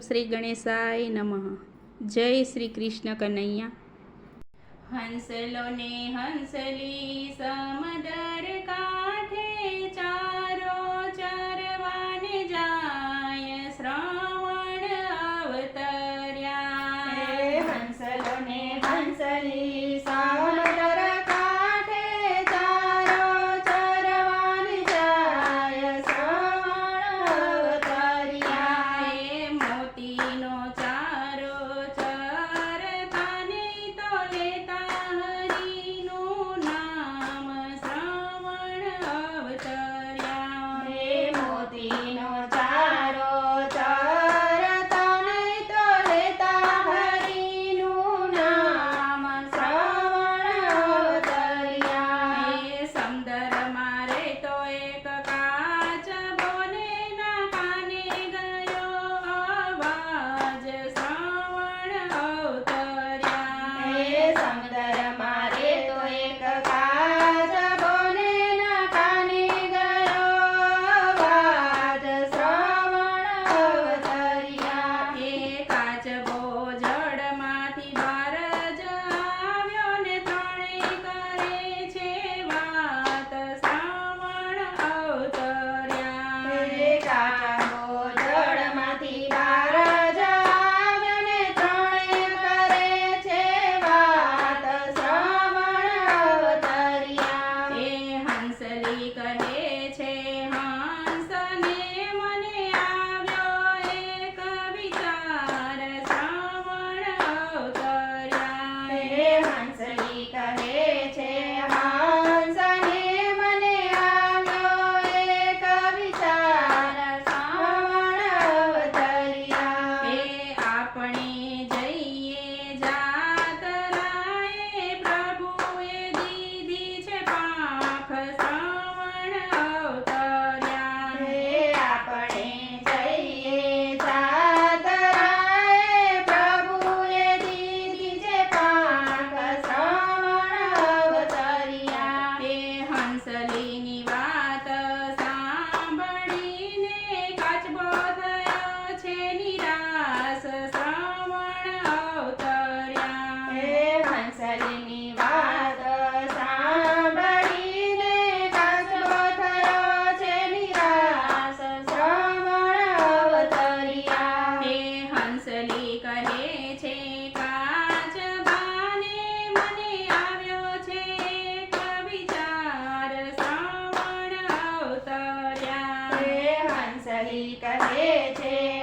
શ્રી ગણેશાય નમઃ. જય શ્રી કૃષ્ણ કનૈયા. હંસલોને હંસલી સમદર કાંઠે કહી કહે છે.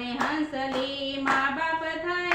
ने हंस ली माँ बाप था